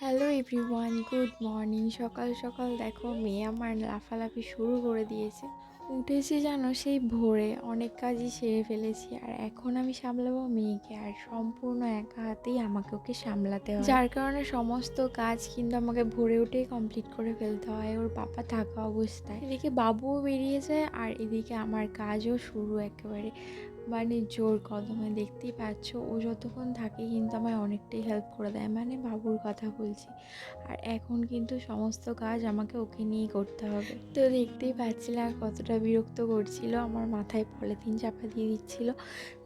Hello everyone good morning সকাল সকাল দেখো, মেয়ে আমার লাফালাফি শুরু করে দিয়েছে। উঠেছি যেন সেই ভোরে, অনেক কাজই সেরে ফেলেছি। আর এখন আমি সামলাবো মেয়েকে, আর সম্পূর্ণ একা হাতেই আমাকে ওকে সামলাতে হয় যার কারণে সমস্ত কাজ কিন্তু আমাকে ভোরে উঠেই কমপ্লিট করে ফেলতে হয়। ওর পাপা থাকা অবস্থায়। এদিকে বাবুও বেরিয়ে যায় আর এদিকে আমার কাজও শুরু একেবারে। মানে জোর কদমে দেখতেই পাচ্ছ ও যতক্ষণ থাকে কিন্তু আমায় অনেকটাই হেল্প করে দেয়। মানে বাবুর কথা বলছি। আর এখন কিন্তু সমস্ত কাজ আমাকে ওকে নিয়েই করতে হবে। তো দেখতেই পাচ্ছিলাম আর কতটা বিরক্ত করছিল আমার মাথায় পলিথিন চাপা দিয়ে দিচ্ছিল।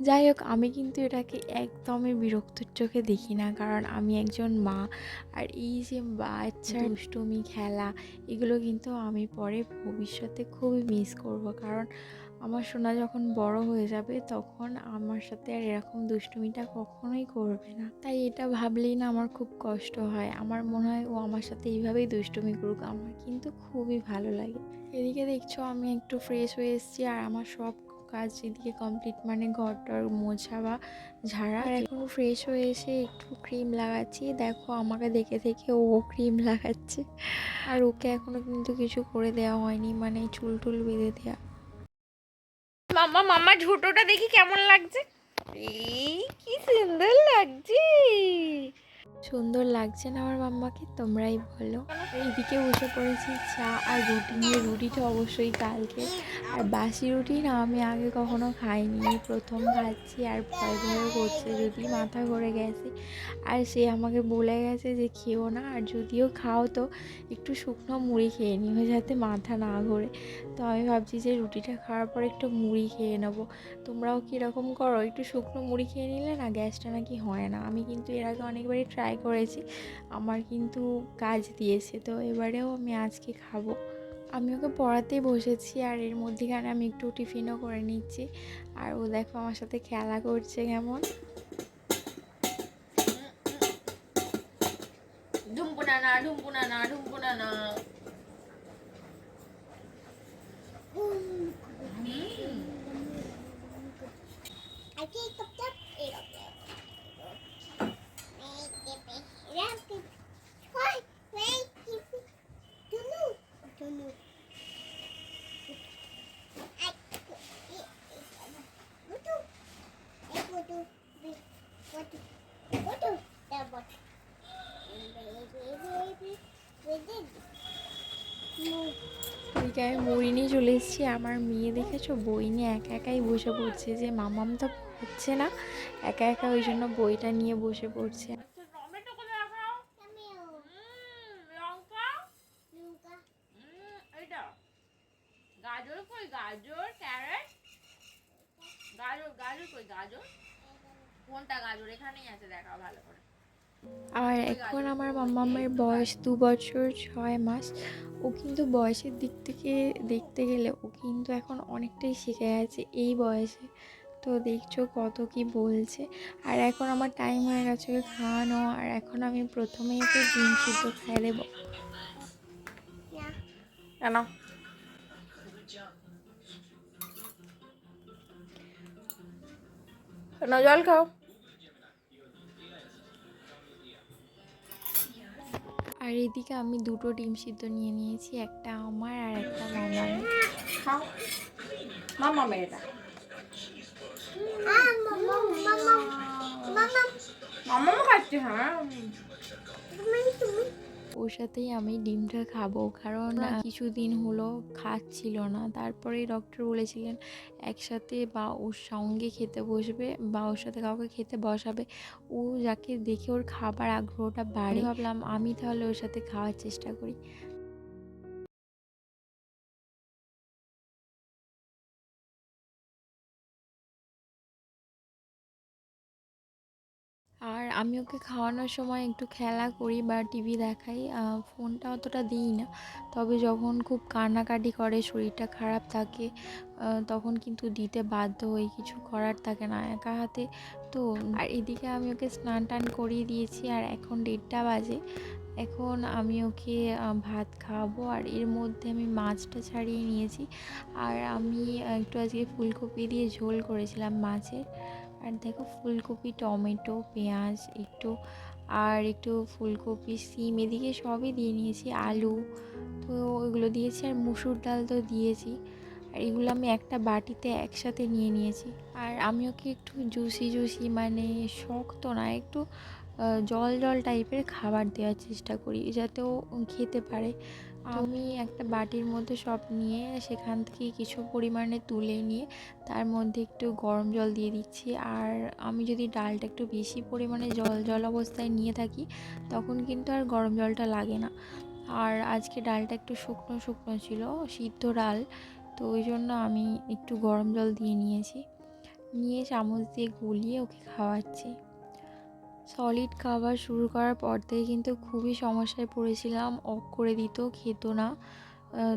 যাই হোক আমি কিন্তু এটাকে একদমই বিরক্তর চোখে দেখি না কারণ আমি একজন মা। আর এই যে বাচ্চার দুষ্টুমি খেলা এগুলো কিন্তু আমি পরে ভবিষ্যতে খুবই মিস করব। কারণ আমার সোনা যখন বড় হয়ে যাবে, তখন আমার সাথে আর এরকম দুষ্টুমিটা কখনোই করবে না। তাই এটা ভাবলেই না আমার খুব কষ্ট হয়। আমার মনে হয় ও আমার সাথে এইভাবেই দুষ্টুমি করুক। আমার কিন্তু খুবই ভালো লাগে। এদিকে দেখছ, আমি একটু ফ্রেশ হয়ে এসেছি আর আমার সব কাজ এদিকে কমপ্লিট মানে ঘরটার মোছা বা ঝাড়া। আর এখন ফ্রেশ হয়ে এসে একটু ক্রিম লাগাচ্ছি। দেখো, আমাকে দেখে দেখে ও ক্রিম লাগাচ্ছে। আর ওকে এখনও কিন্তু কিছু করে দেওয়া হয়নি মানে চুল টুল বেঁধে দেওয়া। মাম্মা মামা ঝুটোটা দেখি কেমন লাগছে? এই কি সুন্দর লাগছে। সুন্দর লাগছে না আমার মাম্মাকে? তোমরাই বলো। এইদিকে বসে পড়েছি চা আর রুটি নিয়ে। রুটিটা অবশ্যই কালকে। আর বাসি রুটি না আমি আগে কখনো খাইনি। প্রথম খাচ্ছি আর ভয় ভয় করছে যদি মাথা ঘুরে গেছে। আর সে আমাকে বলে গেছে যে খেও না। আর যদিও খাও তো, একটু শুকনো মুড়ি খেয়ে নিও যাতে মাথা না ঘোরে। তো আমি ভাবছি যে রুটিটা খাওয়ার পর একটু মুড়ি খেয়ে নেব। তোমরাও কীরকম করো? একটু শুকনো মুড়ি খেয়ে নিলে না গ্যাসটা নাকি হয় না। আমি কিন্তু এর আগে অনেকবারই ট্রাই করেছি। আমার কিন্তু কাজ দিয়েছে, তো এবারেও আমি আজকে খাব। আমি ওকে পড়াতেই বসেছি আর এর মধ্যেখানে আমি একটু টিফিনও করে নিচ্ছি। আর ও দেখো আমার সাথে খেলা করছে কেমন। ডুম্পু না ঢুম্পুনা না ঢুম্পুনা না এদিকে আমি মুড়ি নিয়ে চলে এসেছি। আমার মেয়ে দেখেছ? বই নিয়ে একা একাই বসে পড়ছে যে মামাম তো পড়ছে না। একা একা ওই জন্য বইটা নিয়ে বসে পড়ছে। এইটা। গাজর কই? গাজর ক্যারেট? গাজর গাজর কই? গাজর? কোনটা গাজর? এখানেই আছে দেখা ভালো করে। আর এখন আমার মাম্মামের বয়স দু বছর ছয় মাস। ও কিন্তু বয়সের দিক থেকে দেখতে গেলে ও কিন্তু এখন অনেকটাই শিখে গেছে এই বয়সে। তো দেখছ কত কি বলছে। আর এখন আমার টাইম হয়ে গেছে খাওয়ানো, আর এখন আমি প্রথমেই ওকে ডিম সিদ্ধ খাইয়ে দেবো। কেন জল খাও। আর এদিকে আমি দুটো ডিম সিদ্ধ নিয়ে নিয়েছি একটা আমার আর একটা মামার। খাও। মামা মেয়েটা। মামা খাচ্ছে হ্যাঁ। ওর সাথেই আমি ডিমটা খাব। কারণ আহ, কিছুদিন হলো খাচ্ছিল না। তারপরে ডক্টর বলেছিলেন একসাথে বা ওর সঙ্গে খেতে বসবে বা ওর সাথে কাউকে খেতে বসাবে। ও যাকে দেখে ওর খাবার আগ্রহটা বাড়ে। ভাবলাম আমি তাহলে ওর সাথে খাওয়ার চেষ্টা করি। আমি ওকে খাওয়ানোর সময় একটু খেলা করি বা টিভি দেখাই ফোনটা অতটা দিই না। তবে যখন খুব কান্নাকাটি করে, শরীরটা খারাপ থাকে তখন কিন্তু দিতে বাধ্য হই, কিছু করার থাকে না একা হাতে। তো আর এদিকে আমি ওকে স্নান টান করিয়ে দিয়েছি আর এখন দেড়টা বাজে। এখন আমি ওকে ভাত খাওয়াবো আর এর মধ্যে আমি মাছটা ছাড়িয়ে নিয়েছি। আর আমি একটু আজকে ফুলকপি দিয়ে ঝোল করেছিলাম মাছের। আর দেখো ফুলকপি, টমেটো, পেঁয়াজ, একটু, আর একটু ফুলকপি, সিম, এদিকে সবই দিয়ে নিয়েছি, আলু। তো ওইগুলো দিয়েছি আর মুসুর ডাল তো দিয়েছি। আর এগুলো আমি একটা বাটিতে একসাথে নিয়ে নিয়েছি। আর আমি ওকে একটু জুসি জুসি মানে শক্ত না, একটু জল জল টাইপের খাবার দেওয়ার চেষ্টা করি, যাতে ও খেতে পারে। আমি একটা বাটির মধ্যে সব নিয়ে সেখান থেকে কিছু পরিমাণে তুলে নিয়ে তার মধ্যে একটু গরম জল দিয়ে দিচ্ছি। আর আমি যদি ডালটা একটু বেশি পরিমাণে জল জল অবস্থায় নিয়ে থাকি, তখন কিন্তু আর গরম জলটা লাগে না। আর আজকে ডালটা একটু শুকনো শুকনো ছিল, সিদ্ধ ডাল, তো ওই জন্য আমি একটু গরম জল দিয়ে নিয়েছি। নিয়ে চামচ দিয়ে গুলিয়ে ওকে খাওয়াচ্ছি। সলিড খাবার শুরু করার পর থেকে কিন্তু খুবই সমস্যায় পড়েছিলাম। অফ করে দিত, খেত না।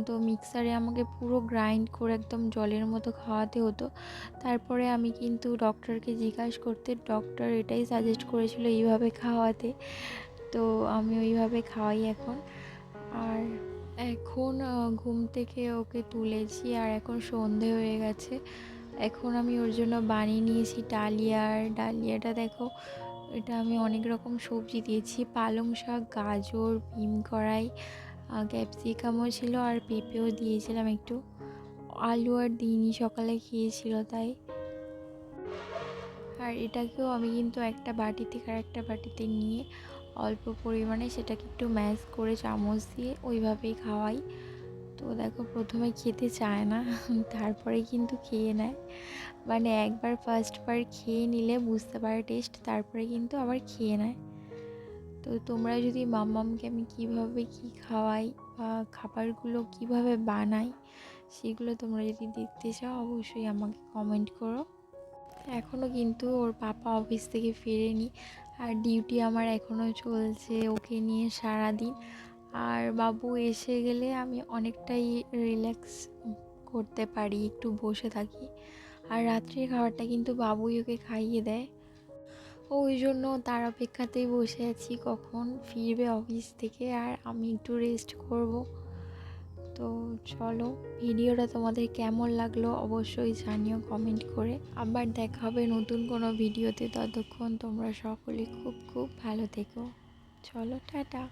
তো মিক্সারে আমাকে পুরো গ্রাইন্ড করে একদম জলের মতো খাওয়াতে হতো। তারপরে আমি কিন্তু ডক্টরকে জিজ্ঞাসা করতে ডক্টর এটাই সাজেস্ট করেছিল এইভাবে খাওয়াতে। তো আমি ওইভাবে খাওয়াই এখন। আর এখন ঘুম থেকে ওকে তুলেছি আর এখন সন্ধে হয়ে গেছে। এখন আমি ওর জন্য বানিয়ে নিয়েছি ডালিয়ার ডালিয়াটা দেখো এটা আমি অনেক রকম সবজি দিয়েছি। পালং শাক, গাজর বিম কড়াই ক্যাপসিকামও ছিল আর পেঁপেও দিয়েছিলাম একটু। আলু আর দিনই সকালে খেয়েছিল তাই। আর এটাকেও আমি কিন্তু একটা বাটি থেকে আর একটা বাটিতে নিয়ে অল্প পরিমাণে সেটাকে একটু ম্যাশ করে চামচ দিয়ে ওইভাবেই খাওয়াই। তো দেখো প্রথমে খেতে চায় না, তারপরে কিন্তু খেয়ে নেয়। মানে একবার ফার্স্ট বার খেয়ে নিলে বুঝতে পারে টেস্ট তারপরে কিন্তু আবার খেয়ে নেয়। তো তোমরা যদি মাম্মামকে আমি কীভাবে কী খাওয়াই বা খাবারগুলো কীভাবে বানাই, সেগুলো তোমরা যদি দেখতে চাও, অবশ্যই আমাকে কমেন্ট করো। এখনও কিন্তু ওর পাপা অফিস থেকে ফেরেনি, আর ডিউটি আমার এখনও চলছে ওকে নিয়ে সারা দিন আর বাবু এসে গেলে আমি অনেকটাই রিল্যাক্স করতে পারি, একটু বসে থাকি। আর রাত্রির খাবারটা কিন্তু বাবুই ওকে খাইয়ে দেয়। ওই জন্য তার অপেক্ষাতেই বসে আছি, কখন ফিরবে অফিস থেকে আর আমি একটু রেস্ট করব। তো চলো ভিডিওটা তোমাদের কেমন লাগল অবশ্যই জানিও কমেন্ট করে। আবার দেখা হবে নতুন কোনো ভিডিওতে ততক্ষণ তোমরা সকলে খুব খুব ভালো থেকো। চলো, টাটা।